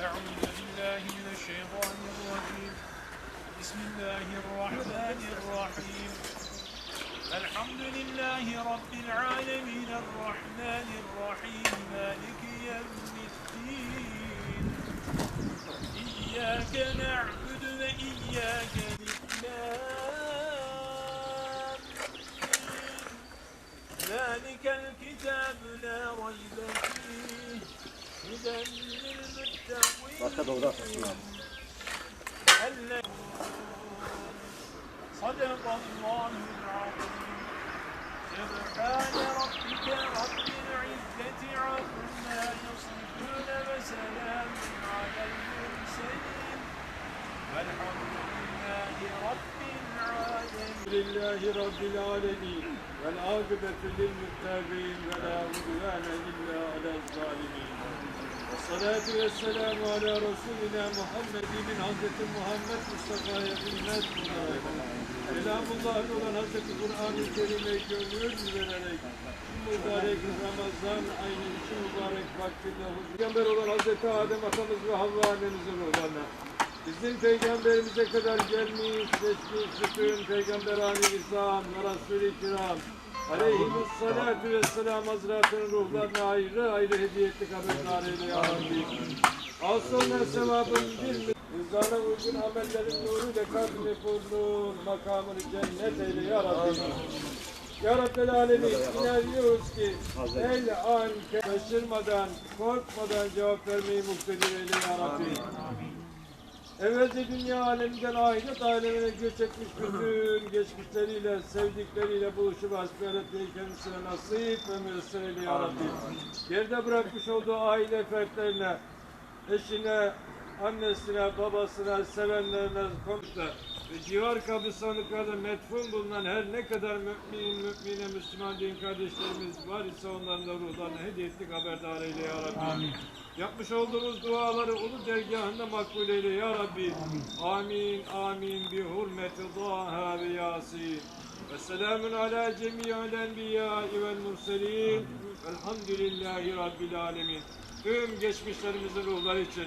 أعوذ بالله من الشيطان الرجيم. بسم الله الرحمن الرحيم. الحمد لله رب العالمين الرحمن الرحيم. مالك يوم الدين. إياك نعبد وإياك نستعين. ذلك الكتاب لا ريب فيه. هدى للمتقين الذين صدق الله العظيم سبحان ربك رب العزة عما يصفون وسلام على المرسلين والحمد لله رب العالمين لله رب العالمين والعاقبة للمتقين ولا عدوان إلا على الظالمين Salatu ve ala Resulina Muhammed'in Hazreti Muhammed Mustafa'ya ümmet Kelamullah'ın olan Hazreti Kur'an-ı Kerim'e gönül vererek mübarek Ramazan ayını iki mübarek vaktinde Peygamber olan Hazreti Adem atamız ve Havva annemizin ruhlarına. Bizim peygamberimize kadar gelmiş, geçmiş bütün peygamberani İslam, Resul-i Kiram, aleyhissalatu vesselam hazretlerinin ruhlarına ayrı ayrı hediye ettik haberdar eyle ya Rabbi. Al sonra sevabın bir Rızana uygun amellerin nuruyla kalbini bulur, makamını cennet eyle ya Rabbi. Ya Rabbel Alemin inanıyoruz ki el an şaşırmadan, korkmadan cevap vermeyi muktedir eyle ya Rabbi. Evvelce dünya aleminden ahiret alemine göç etmiş bütün geçmişleriyle, sevdikleriyle buluşup hasbihal kendisine nasip ve müessir eyle ya. Geride bırakmış olduğu aile fertlerine, eşine, annesine, babasına, sevenlerine, komşular ve civar kabristanlıklarda metfun bulunan her ne kadar mümin, mümine, Müslüman din kardeşlerimiz var ise onların da ruhlarına hediye ettik haberdar eyle ya Rabbi. Yapmış olduğumuz duaları ulu dergahında makbul eyle ya Rabbi. Amin, amin. Bi hurmeti Taha ve Yasin. Ve selamun ala cemi'il enbiyai vel murselin. Velhamdülillahi Rabbil alemin. Tüm geçmişlerimizin ruhları için